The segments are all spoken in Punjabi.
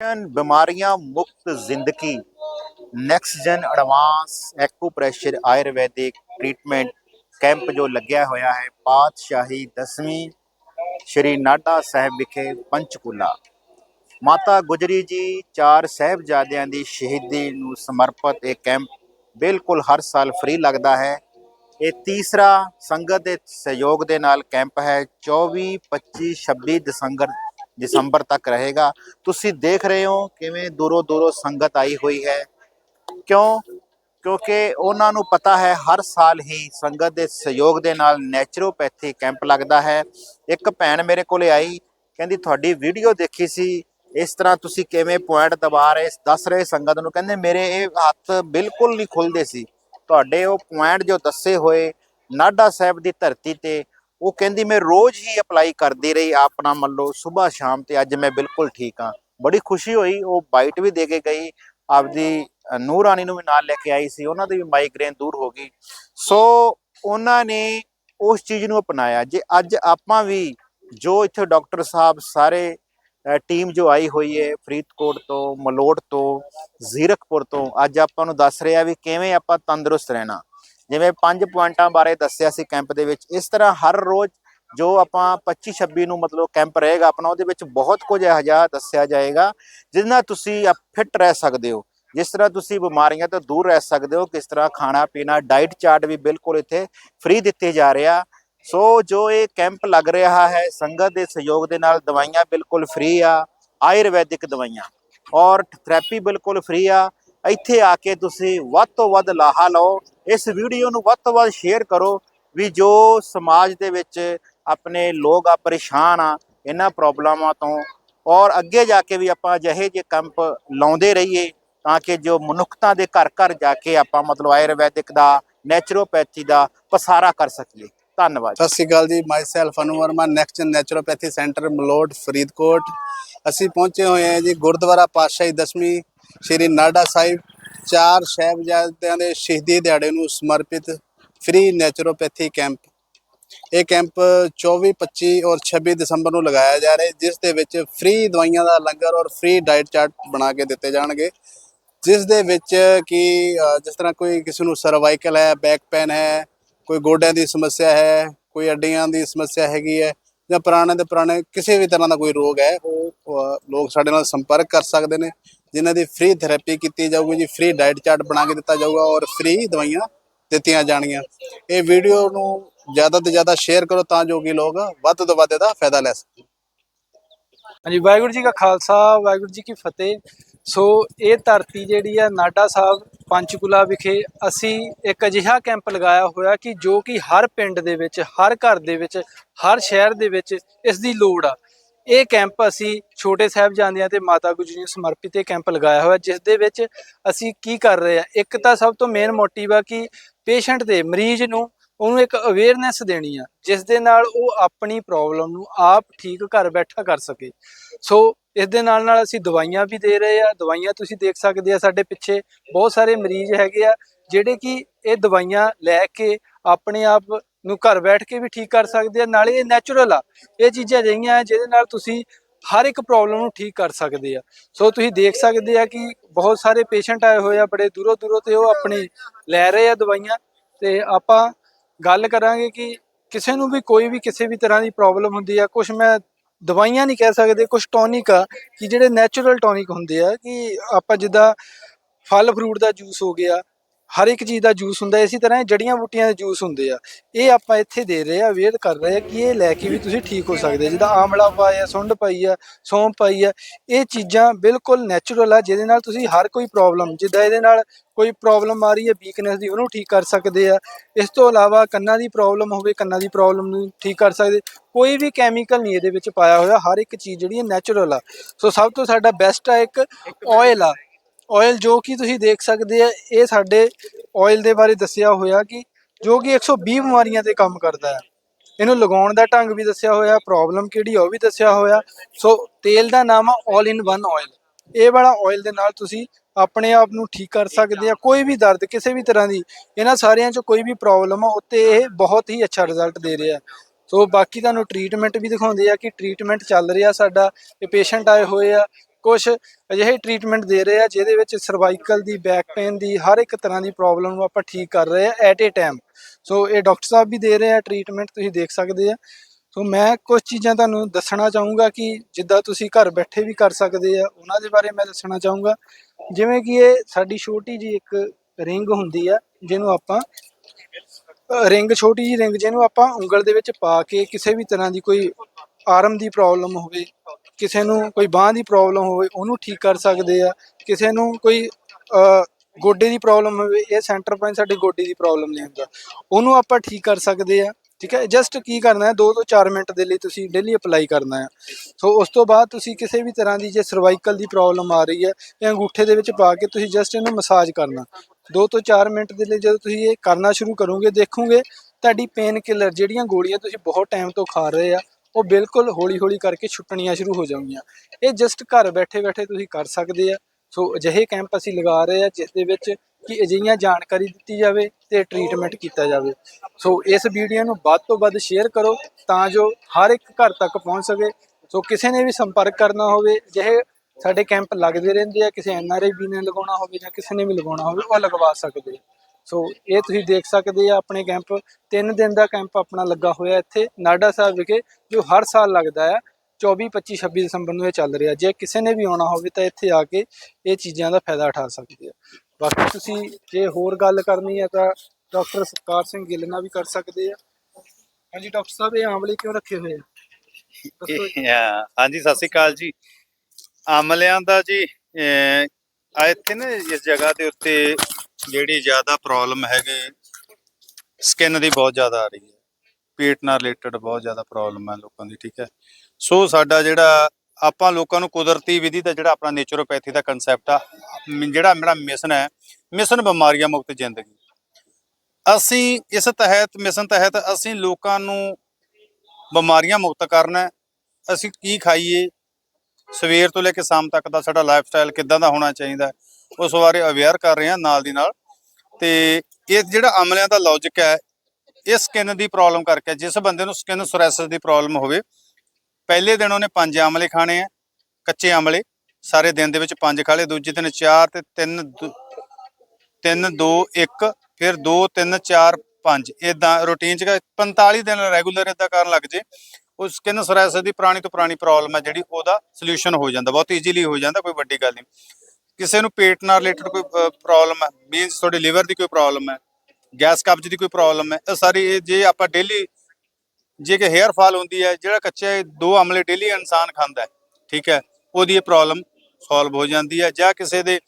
ਬਿਮਾਰੀਆਂ ਮੁਕਤ ਜ਼ਿੰਦਗੀ next gen advance acupressure Ayurvedic treatment camp ਜੋ ਲੱਗਿਆ ਹੋਇਆ ਹੈ, ਪਾਤਸ਼ਾਹੀ ਦਸਵੀਂ, ਸ਼੍ਰੀ ਨਾਡਾ ਸਾਹਿਬ ਵਿਖੇ ਪੰਚਕੂਲਾ। ਮਾਤਾ ਗੁਜਰੀ ਜੀ, ਚਾਰ ਸਾਹਿਬਜ਼ਾਦਿਆਂ ਦੀ ਸ਼ਹੀਦੀ ਨੂੰ ਸਮਰਪਿਤ ਇਹ ਕੈਂਪ ਬਿਲਕੁਲ ਹਰ ਸਾਲ ਫ੍ਰੀ ਲੱਗਦਾ ਹੈ। ਇਹ ਤੀਸਰਾ ਸੰਗਤ ਦੇ ਸਹਿਯੋਗ ਦੇ ਨਾਲ ਕੈਂਪ ਹੈ 24 25 26 ਦਸੰਬਰ ਦਸੰਬਰ ਤੱਕ ਰਹੇਗਾ ਤੁਸੀਂ ਦੇਖ ਰਹੇ ਹੋ ਕਿਵੇਂ ਦੂਰੋਂ ਦੂਰੋਂ ਸੰਗਤ ਆਈ ਹੋਈ ਹੈ ਕਿਉਂ ਕਿਉਂਕਿ ਉਹਨਾਂ ਨੂੰ ਪਤਾ ਹੈ ਹਰ ਸਾਲ ਹੀ ਸੰਗਤ ਦੇ ਸਹਿਯੋਗ ਦੇ ਨਾਲ ਨੈਚੁਰੋਪੈਥੀ ਕੈਂਪ ਲੱਗਦਾ ਹੈ ਇੱਕ ਭੈਣ ਮੇਰੇ ਕੋਲੇ ਆਈ ਕਹਿੰਦੀ ਤੁਹਾਡੀ ਵੀਡੀਓ ਦੇਖੀ ਸੀ ਇਸ ਤਰ੍ਹਾਂ ਤੁਸੀਂ ਕਿਵੇਂ ਪੁਆਇੰਟ ਦਬਾ ਰਹੇ ਦੱਸ ਰਹੇ ਸੰਗਤ ਨੂੰ ਕਹਿੰਦੇ ਮੇਰੇ ਇਹ ਹੱਥ ਬਿਲਕੁਲ ਨਹੀਂ ਖੁੱਲਦੇ ਸੀ ਤੁਹਾਡੇ ਉਹ ਪੁਆਇੰਟ ਜੋ ਦੱਸੇ ਹੋਏ ਨਾਡਾ ਸਾਹਿਬ ਦੀ ਧਰਤੀ ਤੇ ਉਹ ਕਹਿੰਦੀ ਮੈਂ ਰੋਜ਼ ਹੀ ਅਪਲਾਈ ਕਰਦੀ ਰਹੀ ਆਪਣਾ ਮੰਨ ਲਓ ਸਵੇਰ ਸ਼ਾਮ ਤੇ ਅੱਜ ਮੈਂ ਬਿਲਕੁਲ ਠੀਕ ਹਾਂ। ਬੜੀ ਖੁਸ਼ੀ ਹੋਈ ਉਹ ਬਾਈਟ ਵੀ ਦੇ ਕੇ ਗਈ ਆਪਦੀ ਅ, ਰਾਣੀ ਨੂੰ ਵੀ ਨਾਲ ਲੈ ਕੇ ਆਈ ਸੀ ਉਹਨਾਂ ਦੀ ਵੀ ਮਾਈਗ੍ਰੇਨ ਦੂਰ ਹੋ ਗਈ। ਸੋ ਉਹਨਾਂ ਨੇ ਉਸ ਚੀਜ਼ ਨੂੰ ਅਪਣਾਇਆ। ਜੇ ਅੱਜ ਆਪਾਂ ਵੀ ਜੋ ਇੱਥੇ ਡਾਕਟਰ ਸਾਹਿਬ ਸਾਰੇ ਟੀਮ ਜੋ ਆਈ ਹੋਈ ਹੈ ਫਰੀਦਕੋਟ ਤੋਂ ਮਲੋਟ ਤੋਂ ਜ਼ੀਰਕਪੁਰ ਤੋਂ ਅੱਜ ਆਪਾਂ ਨੂੰ ਦੱਸ ਰਿਹਾ ਵੀ ਕਿਵੇਂ ਆਪਾਂ ਤੰਦਰੁਸਤ ਰਹਿਣਾ। ਜਿਵੇਂ ਪੰਜ ਪੁਆਇੰਟਾਂ ਬਾਰੇ ਦੱਸਿਆ ਸੀ ਕੈਂਪ ਦੇ ਵਿੱਚ, ਇਸ ਤਰ੍ਹਾਂ ਹਰ ਰੋਜ਼ ਜੋ ਆਪਾਂ 25 26 ਨੂੰ ਮਤਲਬ ਕੈਂਪ ਰਹੇਗਾ ਆਪਣਾ, ਉਹਦੇ ਵਿੱਚ ਬਹੁਤ ਕੁਝ ਇਹੋ ਜਿਹਾ ਦੱਸਿਆ ਜਾਏਗਾ ਜਿਸ ਨਾਲ ਤੁਸੀਂ ਫਿੱਟ ਰਹਿ ਸਕਦੇ ਹੋ। ਜਿਸ ਤਰ੍ਹਾਂ ਤੁਸੀਂ ਬਿਮਾਰੀਆਂ ਤੋਂ ਦੂਰ ਰਹਿ ਸਕਦੇ ਹੋ, ਕਿਸ ਤਰ੍ਹਾਂ ਖਾਣਾ ਪੀਣਾ ਡਾਈਟ ਚਾਰਟ ਵੀ ਬਿਲਕੁਲ ਇੱਥੇ ਫ੍ਰੀ ਦਿੱਤੇ ਜਾ ਰਿਹਾ। ਸੋ ਜੋ ਇਹ ਕੈਂਪ ਲੱਗ ਰਿਹਾ ਹੈ, ਸੰਗਤ ਦੇ ਸਹਿਯੋਗ ਦੇ ਨਾਲ ਦਵਾਈਆਂ ਬਿਲਕੁਲ ਫ੍ਰੀ ਆ, ਆਯੁਰਵੈਦਿਕ ਦਵਾਈਆਂ। ਔਰ ਥੈਰੇਪੀ ਬਿਲਕੁਲ ਫ੍ਰੀ ਆ। ਇੱਥੇ ਆ ਕੇ ਤੁਸੀਂ ਵੱਧ ਤੋਂ ਵੱਧ ਲਾਹਾ ਲਓ। ਇਸ ਵੀਡੀਓ ਨੂੰ ਵੱਧ ਤੋਂ ਵੱਧ ਸ਼ੇਅਰ ਕਰੋ ਵੀ ਜੋ ਸਮਾਜ ਦੇ ਵਿੱਚ ਆਪਣੇ ਲੋਕ ਆ ਪਰੇਸ਼ਾਨ ਆ, ਇਹਨਾਂ ਪ੍ਰੋਬਲਮਾਂ ਤੋਂ ਔਰ ਅੱਗੇ ਜਾ ਕੇ ਵੀ ਆਪਾਂ ਅਜਿਹੇ ਜਿਹੇ ਕੈਂਪ ਲਾਉਂਦੇ ਰਹੀਏ ਤਾਂ ਕਿ ਜੋ ਮਨੁੱਖਤਾ ਦੇ ਘਰ ਘਰ ਜਾ ਕੇ ਆਪਾਂ ਮਤਲਬ ਆਯੁਰਵੈਦਿਕ ਦਾ ਨੈਚੁਰੋਪੈਥੀ ਦਾ ਪਸਾਰਾ ਕਰ ਸਕੀਏ। ਧੰਨਵਾਦ। ਸਤਿ ਸ਼੍ਰੀ ਅਕਾਲ ਜੀ myself Anu Verma next naturopathy centre Malout, Faridkot. ਅਸੀਂ ਪਹੁੰਚੇ ਹੋਏ ਹਾਂ ਜੀ ਗੁਰਦੁਆਰਾ ਪਾਤਸ਼ਾਹੀ ਦਸਵੀਂ, ਸ਼੍ਰੀ ਨਾਡਾ ਸਾਹਿਬ। ਚਾਰ ਸਾਹਿਬਜ਼ਾਦਿਆਂ ਦੇ ਸ਼ਹੀਦੀ ਦਿਹਾੜੇ ਨੂੰ ਸਮਰਪਿਤ ਫ੍ਰੀ ਨੈਚੁਰੋਪੈਥੀ ਕੈਂਪ ਇਹ ਕੈਂਪ 24 25 ਔਰ 26 ਦਸੰਬਰ ਨੂੰ ਲਗਾਇਆ ਜਾ ਰਿਹਾ ਜਿਸ ਦੇ ਵਿੱਚ ਫ੍ਰੀ ਦਵਾਈਆਂ ਦਾ ਲੰਗਰ ਔਰ ਫ੍ਰੀ ਡਾਈਟ ਚਾਰਟ ਬਣਾ ਕੇ ਦਿੱਤੇ ਜਾਣਗੇ। ਜਿਸ ਦੇ ਵਿੱਚ ਕਿ ਜਿਸ ਤਰ੍ਹਾਂ ਕੋਈ ਕਿਸੇ ਨੂੰ ਸਰਵਾਈਕਲ ਹੈ ਬੈਕ ਪੇਨ ਹੈ, ਕੋਈ ਗੋਡਿਆਂ ਦੀ ਸਮੱਸਿਆ ਹੈ, ਕੋਈ ਅੱਡੀਆਂ ਦੀ ਸਮੱਸਿਆ ਹੈਗੀ ਹੈ ਜਾਂ ਪੁਰਾਣੇ ਦੇ ਪੁਰਾਣੇ ਕਿਸੇ ਵੀ ਤਰ੍ਹਾਂ ਦਾ ਕੋਈ ਰੋਗ ਹੈ, ਉਹ ਲੋਕ ਸਾਡੇ ਨਾਲ ਸੰਪਰਕ ਕਰ ਸਕਦੇ ਨੇ। ਜਿਨ੍ਹਾਂ ਦੀ ਫ੍ਰੀ ਥੈਰੇਪੀ ਕੀਤੀ ਜਾਊਗੀ ਜੀ ਫ੍ਰੀ ਡਾਈਟ ਚਾਰਟ ਬਣਾ ਕੇ ਦਿੱਤਾ ਜਾਊਗਾ ਔਰ ਫ੍ਰੀ ਦਵਾਈਆਂ ਦਿੱਤੀਆਂ ਜਾਣਗੀਆਂ। ਇਹ ਵੀਡੀਓ ਨੂੰ ਜ਼ਿਆਦਾ ਤੋਂ ਜ਼ਿਆਦਾ ਸ਼ੇਅਰ ਕਰੋ ਤਾਂ ਜੋ ਕਿ ਲੋਕ ਵੱਧ ਤੋਂ ਵੱਧ ਇਹਦਾ ਫਾਇਦਾ ਲੈ ਸਕਣ। ਹਾਂਜੀ, ਵਾਹਿਗੁਰੂ ਜੀ ਕਾ ਖਾਲਸਾ, ਵਾਹਿਗੁਰੂ ਜੀ ਕੀ ਫਤਿਹ। ਸੋ ਇਹ ਧਰਤੀ ਜਿਹੜੀ ਆ, ਨਾਡਾ ਸਾਹਿਬ ਪੰਚਕੂਲਾ ਵਿਖੇ ਅਸੀਂ ਇੱਕ ਅਜਿਹਾ ਕੈਂਪ ਲਗਾਇਆ ਹੋਇਆ ਕਿ ਜੋ ਕਿ ਹਰ ਪਿੰਡ ਦੇ ਵਿੱਚ, ਹਰ ਘਰ ਦੇ ਵਿੱਚ, ਹਰ ਸ਼ਹਿਰ ਦੇ ਵਿੱਚ ਇਸ ਦੀ ਲੋੜ ਆ। ਇਹ ਕੈਂਪ ਅਸੀਂ ਛੋਟੇ ਸਾਹਿਬਜ਼ਾਦਿਆਂ ਤੇ ਮਾਤਾ ਗੁਜਰੀ ਨੂੰ ਸਮਰਪਿਤ ਇਹ ਕੈਂਪ ਲਗਾਇਆ ਹੋਇਆ, ਜਿਸ ਦੇ ਵਿੱਚ ਅਸੀਂ ਕੀ ਕਰ ਰਹੇ ਆ ਇੱਕ ਤਾਂ ਸਭ ਤੋਂ ਮੇਨ ਮੋਟਿਵ ਆ ਕਿ ਪੇਸ਼ੈਂਟ ਦੇ ਮਰੀਜ਼ ਨੂੰ ਉਹਨੂੰ ਇੱਕ ਅਵੇਅਰਨੈਸ ਦੇਣੀ ਆ, ਜਿਸ ਦੇ ਨਾਲ ਉਹ ਆਪਣੀ ਪ੍ਰੋਬਲਮ ਨੂੰ ਆਪ ਠੀਕ ਘਰ ਬੈਠਾ ਕਰ ਸਕੇ। ਸੋ ਇਸ ਦੇ ਨਾਲ ਨਾਲ ਅਸੀਂ ਦਵਾਈਆਂ ਵੀ ਦੇ ਰਹੇ ਆ, ਦਵਾਈਆਂ ਤੁਸੀਂ ਦੇਖ ਸਕਦੇ ਆ, ਸਾਡੇ ਪਿੱਛੇ ਬਹੁਤ ਸਾਰੇ ਮਰੀਜ਼ ਹੈਗੇ ਆ, ਜਿਹੜੇ ਕਿ ਇਹ ਦਵਾਈਆਂ ਲੈ ਕੇ ਆਪਣੇ ਆਪ ਨੂੰ ਘਰ ਬੈਠ ਕੇ ਵੀ ਠੀਕ ਕਰ ਸਕਦੇ ਆ, ਨਾਲੇ ਇਹ ਨੈਚੁਰਲ ਆ। ਇਹ ਚੀਜ਼ਾਂ ਅਜਿਹੀਆਂ ਜਿਹਦੇ ਨਾਲ ਤੁਸੀਂ ਹਰ ਇੱਕ ਪ੍ਰੋਬਲਮ ਨੂੰ ਠੀਕ ਕਰ ਸਕਦੇ ਆ। ਸੋ ਤੁਸੀਂ ਦੇਖ ਸਕਦੇ ਆ ਕਿ ਬਹੁਤ ਸਾਰੇ ਪੇਸ਼ੈਂਟ ਆਏ ਹੋਏ ਆ, ਬੜੇ ਦੂਰੋਂ ਦੂਰੋਂ ਤੇ ਉਹ ਆਪਣੀ ਲੈ ਰਹੇ ਆ ਦਵਾਈਆਂ। ਤੇ ਆਪਾਂ ਗੱਲ ਕਰਾਂਗੇ ਕਿ ਕਿਸੇ ਨੂੰ ਵੀ ਕੋਈ ਵੀ ਕਿਸੇ ਵੀ ਤਰ੍ਹਾਂ ਦੀ ਪ੍ਰੋਬਲਮ ਹੁੰਦੀ ਆ ਕੁਝ ਮੈਂ ਦਵਾਈਆਂ ਨਹੀਂ ਕਹਿ ਸਕਦੇ ਕੁਝ ਟੌਨਿਕ ਆ, ਕਿ ਜਿਹੜੇ ਨੈਚੁਰਲ ਟੌਨਿਕ ਹੁੰਦੇ ਆ, ਕਿ ਆਪਾਂ ਜਿੱਦਾਂ ਫਲ ਫਰੂਟ ਦਾ ਜੂਸ ਹੋ ਗਿਆ ਹਰ ਇੱਕ ਚੀਜ਼ ਦਾ ਜੂਸ ਹੁੰਦਾ ਇਸੇ ਤਰ੍ਹਾਂ ਜੜੀਆਂ ਬੂਟੀਆਂ ਦੇ ਜੂਸ ਹੁੰਦੇ ਆ। ਇਹ ਆਪਾਂ ਇੱਥੇ ਦੇ ਰਹੇ ਆ ਅਵੇਅਰ ਕਰ ਰਹੇ ਆ ਕਿ ਇਹ ਲੈ ਕੇ ਵੀ ਤੁਸੀਂ ਠੀਕ ਹੋ ਸਕਦੇ ਜਿੱਦਾਂ ਆਮਲਾ ਪਾਇਆ, ਸੁੰਡ ਪਈ ਆ, ਸੌਂਫ ਪਾਈ ਆ, ਇਹ ਚੀਜ਼ਾਂ ਬਿਲਕੁਲ ਨੈਚੁਰਲ ਆ, ਜਿਹਦੇ ਨਾਲ ਤੁਸੀਂ ਹਰ ਕੋਈ ਪ੍ਰੋਬਲਮ ਜਿੱਦਾਂ ਇਹਦੇ ਨਾਲ ਕੋਈ ਪ੍ਰੋਬਲਮ ਆ ਰਹੀ ਹੈ ਵੀਕਨੈਸ ਦੀ, ਉਹਨੂੰ ਠੀਕ ਕਰ ਸਕਦੇ ਆ। ਇਸ ਤੋਂ ਇਲਾਵਾ ਕੰਨਾਂ ਦੀ ਪ੍ਰੋਬਲਮ ਹੋਵੇ, ਕੰਨਾਂ ਦੀ ਪ੍ਰੋਬਲਮ ਨੂੰ ਠੀਕ ਕਰ ਸਕਦੇ। ਕੋਈ ਵੀ ਕੈਮੀਕਲ ਨਹੀਂ ਇਹਦੇ ਵਿੱਚ ਪਾਇਆ ਹੋਇਆ, ਹਰ ਇੱਕ ਚੀਜ਼ ਜਿਹੜੀ ਹੈ ਨੈਚੁਰਲ ਆ। ਸੋ ਸਭ ਤੋਂ ਸਾਡਾ ਬੈਸਟ ਆ ਇੱਕ ਆਇਲ ਆ। ਆਇਲ ਜੋ ਕਿ ਤੁਸੀਂ ਦੇਖ ਸਕਦੇ ਆ, ਇਹ ਸਾਡੇ ਆਇਲ ਦੇ ਬਾਰੇ ਦੱਸਿਆ ਹੋਇਆ ਕਿ ਜੋ ਕਿ 120 ਬਿਮਾਰੀਆਂ ਤੇ ਕੰਮ ਕਰਦਾ ਹੈ ਇਹਨੂੰ ਲਗਾਉਣ ਦਾ ਢੰਗ ਵੀ ਦੱਸਿਆ ਹੋਇਆ ਪ੍ਰੋਬਲਮ ਕਿਹੜੀ ਆ ਉਹ ਵੀ ਦੱਸਿਆ ਹੋਇਆ। ਸੋ ਤੇਲ ਦਾ ਨਾਮ ਆ 올 ਇਨ ਵਨ ਆਇਲ ਇਹ ਵਾਲਾ ਆਇਲ ਦੇ ਨਾਲ ਤੁਸੀਂ ਆਪਣੇ ਆਪ ਨੂੰ ਠੀਕ ਕਰ ਸਕਦੇ ਆ, ਕੋਈ ਵੀ ਦਰਦ, ਕਿਸੇ ਵੀ ਤਰ੍ਹਾਂ ਦੀ, ਇਹਨਾਂ ਸਾਰਿਆਂ 'ਚ ਕੋਈ ਵੀ ਪ੍ਰੋਬਲਮ ਆ, ਉੱਤੇ ਇਹ ਬਹੁਤ ਹੀ ਅੱਛਾ ਰਿਜ਼ਲਟ ਦੇ ਰਿਹਾ। ਸੋ ਬਾਕੀ ਤੁਹਾਨੂੰ ਟ੍ਰੀਟਮੈਂਟ ਵੀ ਦਿਖਾਉਂਦੇ ਆ ਕਿ ਟ੍ਰੀਟਮੈਂਟ ਚੱਲ ਰਿਹਾ ਸਾਡਾ, ਇਹ ਪੇਸ਼ੈਂਟ ਆਏ ਹੋਏ ਆ ਕੁਝ ਅਜਿਹੇ ਟ੍ਰੀਟਮੈਂਟ ਦੇ ਰਹੇ ਆ, ਜਿਹਦੇ ਵਿੱਚ ਸਰਵਾਈਕਲ ਦੀ ਬੈਕ ਪੇਨ ਦੀ, ਹਰ ਇੱਕ ਤਰ੍ਹਾਂ ਦੀ ਪ੍ਰੋਬਲਮ ਨੂੰ ਆਪਾਂ ਠੀਕ ਕਰ ਰਹੇ ਆ ਐਟ ਏ ਟਾਈਮ ਸੋ ਇਹ ਡਾਕਟਰ ਸਾਹਿਬ ਵੀ ਦੇ ਰਹੇ ਆ ਟ੍ਰੀਟਮੈਂਟ ਤੁਸੀਂ ਦੇਖ ਸਕਦੇ ਆ। ਸੋ ਮੈਂ ਕੁਝ ਚੀਜ਼ਾਂ ਤੁਹਾਨੂੰ ਦੱਸਣਾ ਚਾਹੂੰਗਾ ਕਿ ਜਿੱਦਾਂ ਤੁਸੀਂ ਘਰ ਬੈਠੇ ਵੀ ਕਰ ਸਕਦੇ ਆ, ਉਹਨਾਂ ਦੇ ਬਾਰੇ ਮੈਂ ਦੱਸਣਾ ਚਾਹੂੰਗਾ। ਜਿਵੇਂ ਕਿ ਇਹ ਸਾਡੀ ਛੋਟੀ ਜੀ ਇੱਕ ਰਿੰਗ ਹੁੰਦੀ ਆ, ਜਿਹਨੂੰ ਆਪਾਂ ਰਿੰਗ ਛੋਟੀ ਜੀ ਰਿੰਗ ਜਿਹਨੂੰ ਆਪਾਂ ਉਂਗਲ ਦੇ ਵਿੱਚ ਪਾ ਕੇ ਕਿਸੇ ਵੀ ਤਰ੍ਹਾਂ ਦੀ ਕੋਈ ਆਰਮ ਦੀ ਪ੍ਰੋਬਲਮ ਹੋਵੇ ਕਿਸੇ ਨੂੰ ਕੋਈ ਬਾਹ ਦੀ ਪ੍ਰੋਬਲਮ ਹੋਵੇ, ਉਹਨੂੰ ਠੀਕ ਕਰ ਸਕਦੇ ਆ। ਕਿਸੇ ਨੂੰ ਕੋਈ ਗੋਡੇ ਦੀ ਪ੍ਰੋਬਲਮ ਹੋਵੇ, ਇਹ ਸੈਂਟਰ ਪੁਆਇੰਟ ਸਾਡੇ ਗੋਡੇ ਦੀ ਪ੍ਰੋਬਲਮ ਨਹੀਂ ਹੁੰਦਾ। ਉਹਨੂੰ ਆਪਾਂ ਠੀਕ ਕਰ ਸਕਦੇ ਆ, ਠੀਕ ਹੈ? ਜਸਟ ਕੀ ਕਰਨਾ ਹੈ 2 ਤੋਂ 4 ਮਿੰਟ ਦੇ ਲਈ ਤੁਸੀਂ ਡੇਲੀ ਅਪਲਾਈ ਕਰਨਾ ਹੈ। ਸੋ ਉਸ ਤੋਂ ਬਾਅਦ ਤੁਸੀਂ ਕਿਸੇ ਵੀ ਤਰ੍ਹਾਂ ਦੀ ਜੇ ਸਰਵਾਈਕਲ ਦੀ ਪ੍ਰੋਬਲਮ ਆ ਰਹੀ ਹੈ, ਇਹ ਅੰਗੂਠੇ ਦੇ ਵਿੱਚ ਪਾ ਕੇ ਤੁਸੀਂ ਜਸਟ ਇਹਨੂੰ ਮਸਾਜ ਕਰਨਾ। 2 ਤੋਂ 4 ਮਿੰਟ ਦੇ ਲਈ ਜਦੋਂ ਤੁਸੀਂ ਇਹ ਕਰਨਾ ਸ਼ੁਰੂ ਕਰੋਗੇ, ਦੇਖੋਗੇ, ਤੁਹਾਡੀ ਪੇਨ ਕਿਲਰ ਜਿਹੜੀਆਂ ਗੋਲੀਆਂ ਤੁਸੀਂ ਬਹੁਤ ਟਾਈਮ ਤੋਂ ਖਾ ਰਹੇ ਆ ਉਹ ਬਿਲਕੁਲ ਹੌਲੀ-ਹੌਲੀ ਕਰਕੇ ਛੁੱਟਣੀਆਂ ਸ਼ੁਰੂ ਹੋ ਜਾਣਗੀਆਂ। ਇਹ ਜਸਟ ਘਰ ਬੈਠੇ-ਬੈਠੇ ਤੁਸੀਂ ਕਰ ਸਕਦੇ ਆ। ਸੋ ਅਜਿਹੇ ਕੈਂਪ ਅਸੀਂ ਲਗਾ ਰਹੇ ਆ, ਜਿਸ ਦੇ ਵਿੱਚ ਕਿ ਅਜਿਹੀਆਂ ਜਾਣਕਾਰੀ ਦਿੱਤੀ ਜਾਵੇ ਤੇ ਟ੍ਰੀਟਮੈਂਟ ਕੀਤਾ ਜਾਵੇ। ਸੋ ਇਸ ਵੀਡੀਓ ਨੂੰ ਵੱਧ ਤੋਂ ਵੱਧ ਸ਼ੇਅਰ ਕਰੋ ਤਾਂ ਜੋ ਹਰ ਇੱਕ ਘਰ ਤੱਕ ਪਹੁੰਚ ਸਕੇ। ਸੋ ਕਿਸੇ ਨੇ ਵੀ ਸੰਪਰਕ ਕਰਨਾ ਹੋਵੇ, ਜਿਹੇ ਸਾਡੇ ਕੈਂਪ ਲੱਗਦੇ ਰਹਿੰਦੇ ਆ, ਕਿਸੇ ਐਨਆਰਆਈ ਵੀ ਨੇ ਲਗਾਉਣਾ ਹੋਵੇ ਜਾਂ ਕਿਸੇ ਨੇ ਵੀ ਲਗਾਉਣਾ ਹੋਵੇ, ਉਹ ਲਗਵਾ ਸਕਦੇ ਆ। ਸੋ ਇਹ ਤੁਸੀਂ ਦੇਖ ਸਕਦੇ ਆ ਆਪਣੇ ਕੈਂਪ। 3 ਦਿਨ ਦਾ ਕੈਂਪ ਆਪਣਾ ਲੱਗਾ ਹੋਇਆ ਇੱਥੇ, ਨਾਡਾ ਸਾਹਿਬ ਵਿਖੇ, ਜੋ ਹਰ ਸਾਲ ਲੱਗਦਾ ਆ 24 25 26 ਦਸੰਬਰ ਨੂੰ ਇਹ ਚੱਲ ਰਿਹਾ। ਜੇ ਕਿਸੇ ਨੇ ਵੀ ਆਉਣਾ ਹੋਵੇ ਤਾਂ ਇੱਥੇ ਆ ਕੇ ਇਹ ਚੀਜ਼ਾਂ ਦਾ ਫਾਇਦਾ ਉਠਾ ਸਕਦੇ ਆ। ਬਾਕੀ ਤੁਸੀਂ ਜੇ ਹੋਰ ਗੱਲ ਕਰਨੀ ਹੈ ਤਾਂ ਡਾਕਟਰ ਸਤਕਾਰ ਸਿੰਘ ਗਿੱਲ ਨਾਲ ਵੀ ਕਰ ਸਕਦੇ ਆ। ਹਾਂਜੀ, ਡਾਕਟਰ ਸਾਹਿਬ, ਇਹ ਆਮਲੇ ਕਿਉਂ ਰੱਖੇ ਹੋਏ ਆ? ਹਾਂਜੀ, ਸਤਿ ਸ਼੍ਰੀ ਅਕਾਲ ਜੀ। ਆਮਲਿਆਂ ਦਾ ਜੀ ਇੱਥੇ ਨਾ ਇਸ ਜਗ੍ਹਾ ਦੇ ਉੱਤੇ ਜਿਹੜੀ ਜ਼ਿਆਦਾ ਪ੍ਰੋਬਲਮ ਹੈਗੇ ਸਕਿਨ ਦੀ ਬਹੁਤ ਜ਼ਿਆਦਾ ਆ ਰਹੀ ਹੈ। ਪੇਟ ਨਾਲ ਰਿਲੇਟਡ ਬਹੁਤ ਜ਼ਿਆਦਾ ਪ੍ਰੋਬਲਮ ਹੈ ਲੋਕਾਂ ਦੀ, ਠੀਕ ਹੈ। ਸੋ ਸਾਡਾ ਜਿਹੜਾ, ਆਪਾਂ ਲੋਕਾਂ ਨੂੰ ਕੁਦਰਤੀ ਵਿਧੀ ਦਾ ਜਿਹੜਾ ਆਪਣਾ ਨੇਚਰੋਪੈਥੀ ਦਾ ਕਨਸੈਪਟ ਆ ਜਿਹੜਾ ਮੇਰਾ ਮਿਸ਼ਨ ਹੈ ਮਿਸ਼ਨ ਬਿਮਾਰੀਆਂ ਮੁਕਤ ਜ਼ਿੰਦਗੀ। ਅਸੀਂ ਇਸ ਤਹਿਤ ਮਿਸ਼ਨ ਤਹਿਤ ਅਸੀਂ ਲੋਕਾਂ ਨੂੰ ਬਿਮਾਰੀਆਂ ਮੁਕਤ ਕਰਨਾ ਅਸੀਂ ਕੀ ਖਾਈਏ? ਸਵੇਰ ਤੋਂ ਲੈ ਕੇ ਸ਼ਾਮ ਤੱਕ ਦਾ ਸਾਡਾ ਲਾਈਫ ਸਟਾਈਲ ਕਿੱਦਾਂ ਦਾ ਹੋਣਾ ਚਾਹੀਦਾ ਉਸ ਬਾਰੇ ਅਵੇਅਰ ਕਰ ਰਹੇ ਹਾਂ ਨਾਲ ਦੀ ਨਾਲ। ਤੇ ਇਹ ਜਿਹੜਾ ਅਮਲਿਆਂ ਦਾ ਲੌਜੀਕ ਹੈ, ਇਹ ਸਕਿਨ ਦੀ ਪ੍ਰੋਬਲਮ ਕਰਕੇ, ਜਿਸ ਬੰਦੇ ਨੂੰ ਸਕਿਨ ਸੋਰੈਸਿਸ ਦੀ ਪ੍ਰੋਬਲਮ ਹੋਵੇ, ਪਹਿਲੇ ਦਿਨ ਉਹਨੇ ਪੰਜ ਆਮਲੇ ਖਾਣੇ ਆ, ਕੱਚੇ ਆਮਲੇ ਸਾਰੇ ਦਿਨ ਦੇ ਵਿੱਚ ਪੰਜ ਖਾ ਲਏ, ਦੂਜੇ ਦਿਨ ਚਾਰ ਤੇ ਤਿੰਨ ਤਿੰਨ 2 1 ਫਿਰ 2 3 4 5 ਇਦਾਂ ਰੂਟੀਨ ਚ 45 ਦਿਨ ਰੈਗੂਲਰ ਇਦਾਂ ਕਰਨ ਲੱਗ ਜੇ, ਉਹ ਸਕਿਨ ਸੋਰੈਸਿਸ ਦੀ ਪੁਰਾਣੀ ਤੋਂ ਪੁਰਾਣੀ ਪ੍ਰੋਬਲਮ ਹੈ ਜਿਹੜੀ, ਉਹਦਾ ਸੋਲੂਸ਼ਨ ਹੋ ਜਾਂਦਾ, ਬਹੁਤ ਈਜ਼ੀਲੀ ਹੋ ਜਾਂਦਾ, ਕੋਈ ਵੱਡੀ ਗੱਲ ਨਹੀਂ। ਕਿਸੇ ਨੂੰ ਪੇਟ ਨਾਲ ਰਿਲੇਟਡ ਕੋਈ ਪ੍ਰੋਬਲਮ ਹੈ ਮੀਨਸ ਤੁਹਾਡੇ ਲਿਵਰ ਦੀ ਕੋਈ ਪ੍ਰੋਬਲਮ ਹੈ ਗੈਸ ਕਬਜ਼ ਦੀ ਕੋਈ ਪ੍ਰੋਬਲਮ ਹੈ, ਇਹ ਸਾਰੀ ਇਹ ਜੇ ਆਪਾਂ ਡੇਲੀ ਜੇ ਕਿ ਹੇਅਰ ਫਾਲ ਹੁੰਦੀ ਹੈ, ਜਿਹੜਾ ਕੱਚਾ ਦੋ ਆਮਲੇ ਡੇਲੀ ਇਨਸਾਨ ਖਾਂਦਾ ਹੈ, ਠੀਕ ਹੈ, ਉਹਦੀ ਇਹ ਪ੍ਰੋਬਲਮ ਸੋਲਵ ਹੋ ਜਾਂਦੀ ਹੈ ਜਾਂ ਕਿਸੇ ਦੇ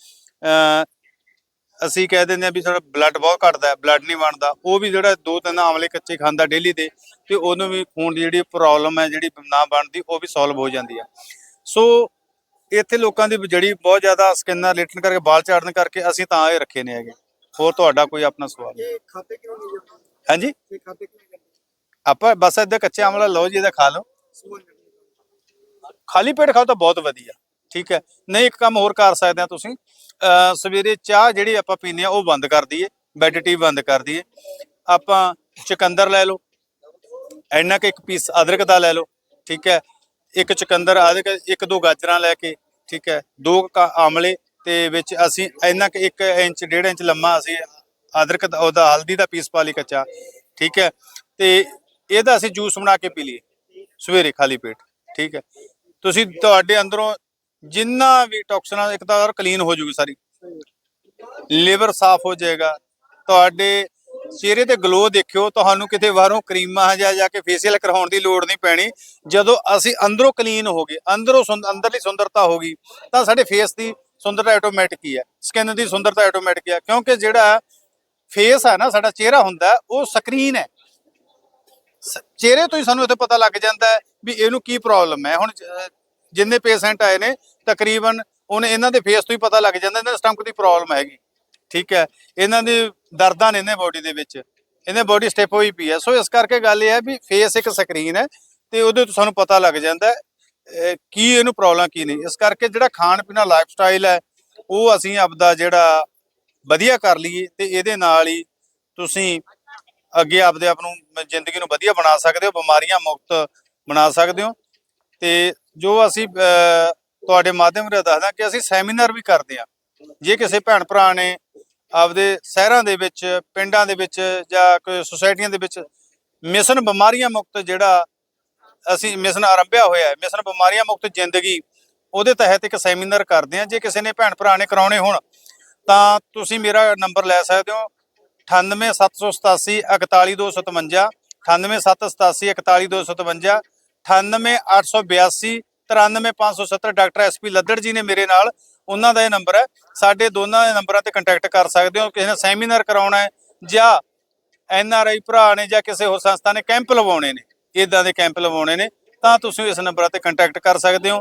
ਅਸੀਂ ਕਹਿ ਦਿੰਦੇ ਆ ਵੀ ਸਾਡਾ ਬਲੱਡ ਬਹੁਤ ਘਟਦਾ ਹੈ ਬਲੱਡ ਨਹੀਂ ਬਣਦਾ, ਉਹ ਵੀ ਜਿਹੜਾ ਦੋ ਤਿੰਨ ਆਮਲੇ ਕੱਚੇ ਖਾਂਦਾ ਡੇਲੀ ਦੇ, ਤੇ ਉਹਨੂੰ ਵੀ ਖੂਨ ਦੀ ਜਿਹੜੀ ਪ੍ਰੋਬਲਮ ਹੈ, ਜਿਹੜੀ ਨਾ ਬਣਦੀ, ਉਹ ਵੀ ਸੋਲਵ ਹੋ ਜਾਂਦੀ ਹੈ। ਸੋ ਇੱਥੇ ਲੋਕਾਂ ਦੀ ਜਿਹੜੀ ਬਹੁਤ ਜ਼ਿਆਦਾ ਸਕਿਨ ਨਾਲ ਰਿਲੇਟਡ ਕਰਕੇ ਵਾਲ ਝਾੜਨ ਕਰਕੇ ਅਸੀਂ ਤਾਂ ਇਹ ਰੱਖੇ ਨੇ ਹੈਗੇ। ਹੋਰ ਤੁਹਾਡਾ ਕੋਈ ਆਪਣਾ ਸਵਾਲ? ਇਹ ਖਾਤੇ ਕਿਉਂ ਨਹੀਂ ਜਾਂਦੇ? ਹਾਂਜੀ? ਇਹ ਖਾਤੇ ਕਿਉਂ ਨਹੀਂ ਜਾਂਦੇ? ਆਪਾਂ ਬਸ ਇਹਦਾ ਕੱਚੇ ਆਮਲਾ ਲਓ ਜੀ ਇਹਦਾ ਖਾ ਲਓ। ਖਾਲੀ ਪੇਟ ਖਾਓ ਤਾਂ ਬਹੁਤ ਵਧੀਆ ਠੀਕ ਹੈ। ਨਹੀਂ ਇੱਕ ਕੰਮ ਹੋਰ ਕਰ ਸਕਦੇ ਆ ਤੁਸੀਂ। ਅਹ ਸਵੇਰੇ ਚਾਹ ਜਿਹੜੀ ਆਪਾਂ ਪੀਂਦੇ ਆ ਉਹ ਬੰਦ ਕਰ ਦਈਏ ਬੈੱਡ ਟੀ ਬੰਦ ਕਰ ਦਈਏ। ਆਪਾਂ ਚੁਕੰਦਰ ਲੈ ਲਓ ਇੰਨਾ ਕਿ ਇੱਕ ਪੀਸ ਅਦਰਕ ਦਾ ਲੈ ਲਓ ਠੀਕ ਹੈ। ਇੱਕ ਚੁਕੰਦਰ ਅਦਰਕ ਇੱਕ ਦੋ ਗਾਜਰਾਂ ਲੈ ਕੇ, ਠੀਕ ਹੈ, ਦੋ ਕ- ਆਮਲੇ ਤੇ ਵਿੱਚ ਅਸੀਂ ਇੰਨਾ ਕਿ 1 ਇੰਚ, ਡੇਢ ਇੰਚ ਲੰਮਾ ਅਸੀਂ ਅਦਰਕ ਦਾ, ਉਹਦਾ ਹਲਦੀ ਦਾ ਪੀਸ ਪਾ ਲਈ ਕੱਚਾ, ਠੀਕ ਹੈ, ਤੇ ਇਹਦਾ ਅਸੀਂ ਜੂਸ ਬਣਾ ਕੇ ਪੀ ਲਈਏ ਸਵੇਰੇ ਖਾਲੀ ਪੇਟ, ਠੀਕ ਹੈ। ਤੁਸੀਂ ਤੁਹਾਡੇ ਅੰਦਰੋਂ ਜਿੰਨਾ ਵੀ ਟੌਕਸਨਾਂ ਇੱਕ ਤਾਂ ਕਲੀਨ ਹੋ ਜੂਗੀ ਸਾਰੀ ਲਿਵਰ ਸਾਫ਼ ਹੋ ਜਾਏਗਾ, ਤੁਹਾਡੇ ਚਿਹਰੇ ਤੇ ਗਲੋ ਦੇਖਿਓ, ਤੁਹਾਨੂੰ ਕਿਤੇ ਬਾਹਰੋਂ ਕਰੀਮਾਂ ਜਾਂ ਜਾ ਕੇ ਫੇਸ਼ੀਅਲ ਕਰਵਾਉਣ ਦੀ ਲੋੜ ਨਹੀਂ ਪੈਣੀ। ਜਦੋਂ ਅਸੀਂ ਅੰਦਰੋਂ ਕਲੀਨ ਹੋ ਗਏ, ਅੰਦਰੋਂ ਸੁੰਦ- ਅੰਦਰਲੀ ਸੁੰਦਰਤਾ ਹੋ ਗਈ, ਤਾਂ ਸਾਡੇ ਫੇਸ ਦੀ ਸੁੰਦਰਤਾ ਆਟੋਮੈਟਿਕ ਹੀ ਹੈ। ਸਕਿਨ ਦੀ ਸੁੰਦਰਤਾ ਆਟੋਮੈਟਿਕ ਹੈ ਕਿਉਂਕਿ ਜਿਹੜਾ ਫੇਸ ਹੈ ਨਾ, ਸਾਡਾ ਚਿਹਰਾ ਹੁੰਦਾ, ਉਹ ਸਕਰੀਨ ਹੈ। ਸ- ਚਿਹਰੇ ਤੋਂ ਹੀ ਸਾਨੂੰ ਇੱਥੇ ਪਤਾ ਲੱਗ ਜਾਂਦਾ ਵੀ ਇਹਨੂੰ ਕੀ ਪ੍ਰੋਬਲਮ ਹੈ। ਹੁਣ ਜਿੰਨੇ ਪੇਸ਼ੈਂਟ ਆਏ ਨੇ, ਤਕਰੀਬਨ ਉਹਨੇ ਇਹਨਾਂ ਦੇ ਫੇਸ ਤੋਂ ਹੀ ਪਤਾ ਲੱਗ ਜਾਂਦਾ, ਇਹਨਾਂ ਦੇ ਸਟਮਕ ਦੀ ਪ੍ਰੋਬਲਮ ਹੈਗੀ। ਠੀਕ ਹੈ। ਇਹਨਾਂ ਦੀ ਦਰਦਾਂ ਨੇ ਇਹਨਾਂ ਬੋਡੀ ਦੇ ਵਿੱਚ। ਇਹਨੇ ਬੋਡੀ ਸਟੈਪ ਹੋਈ ਪਈ ਹੈ। ਸੋ ਇਸ ਕਰਕੇ ਗੱਲ ਇਹ ਹੈ ਵੀ ਫੇਸ ਇੱਕ ਸਕਰੀਨ ਹੈ ਤੇ ਉਹਦੇ ਤੋਂ ਸਾਨੂੰ ਪਤਾ ਲੱਗ ਜਾਂਦਾ ਕੀ ਇਹਨੂੰ ਪ੍ਰੋਬਲਮ ਕੀ ਨਹੀਂ। ਇਸ ਕਰਕੇ ਜਿਹੜਾ ਖਾਣ ਪੀਣਾ ਲਾਈਫ ਸਟਾਈਲ ਹੈ, ਉਹ ਅਸੀਂ ਆਪਦਾ ਜਿਹੜਾ ਵਧੀਆ ਕਰ ਲਈਏ ਤੇ ਇਹਦੇ ਨਾਲ ਹੀ ਤੁਸੀਂ ਅੱਗੇ ਆਪਦੇ ਆਪ ਨੂੰ ਜ਼ਿੰਦਗੀ ਨੂੰ ਵਧੀਆ ਬਣਾ ਸਕਦੇ ਹੋ, ਬਿਮਾਰੀਆਂ ਮੁਕਤ ਬਣਾ ਸਕਦੇ ਹੋ। ਤੇ ਜੋ ਅਸੀਂ ਤੁਹਾਡੇ ਮਾਧਿਅਮ ਰਾਹੀਂ ਦੱਸਦਾ ਕਿ ਅਸੀਂ ਸੈਮੀਨਾਰ ਵੀ ਕਰਦੇ ਆ ਜੇ ਕਿਸੇ ਭੈਣ ਭਰਾ ਨੇ ਆਪਦੇ ਸ਼ਹਿਰਾਂ ਦੇ ਵਿੱਚ, ਪਿੰਡਾਂ ਦੇ ਵਿੱਚ ਜਾਂ ਕੋਈ ਸੁਸਾਇਟੀਆਂ ਦੇ ਵਿੱਚ ਮਿਸ਼ਨ ਬਿਮਾਰੀਆਂ ਮੁਕਤ ਜਿਹੜਾ ਅਸੀਂ ਮਿਸ਼ਨ ਆਰੰਭਿਆ ਹੋਇਆ ਹੈ, ਮਿਸ਼ਨ ਬਿਮਾਰੀਆਂ ਮੁਕਤ ਜ਼ਿੰਦਗੀ, ਉਹਦੇ ਤਹਿਤ ਇੱਕ ਸੈਮੀਨਾਰ ਕਰਦੇ ਆ ਜੇ ਕਿਸੇ ਨੇ ਭੈਣ ਭਰਾ ਨੇ ਕਰਾਉਣੇ ਹੋਣ, ਤਾਂ ਤੁਸੀਂ ਮੇਰਾ ਨੰਬਰ ਲੈ ਸਕਦੇ ਹੋ। 98787 41257 98787 41257 98882 93570 ਡਾਕਟਰ ਐਸਪੀ ਲੱਦੜ ਜੀ ਨੇ ਮੇਰੇ ਨਾਲ ਉਹਨਾਂ ਦਾ ਇਹ ਨੰਬਰ ਹੈ। ਸਾਡੇ ਦੋਨਾਂ ਦੇ ਨੰਬਰਾਂ ਤੇ ਕੰਟੈਕਟ ਕਰ ਸਕਦੇ ਹੋ। ਕਿਸੇ ਨੇ ਸੈਮੀਨਾਰ ਕਰਾਉਣਾ ਹੈ ਜਾਂ ਐਨ ਆਰ ਆਈ ਭਰਾ ਨੇ ਜਾਂ ਕਿਸੇ ਹੋਰ ਸੰਸਥਾ ਨੇ ਕੈਂਪ ਲਵਾਉਣੇ ਨੇ। ਇਦਾਂ ਦੇ ਕੈਂਪ ਲਵਾਉਣੇ ਨੇ। ਤਾਂ ਤੁਸੀਂ ਇਸ ਨੰਬਰਾਂ ਤੇ ਕੰਟੈਕਟ ਕਰ ਸਕਦੇ ਹੋ।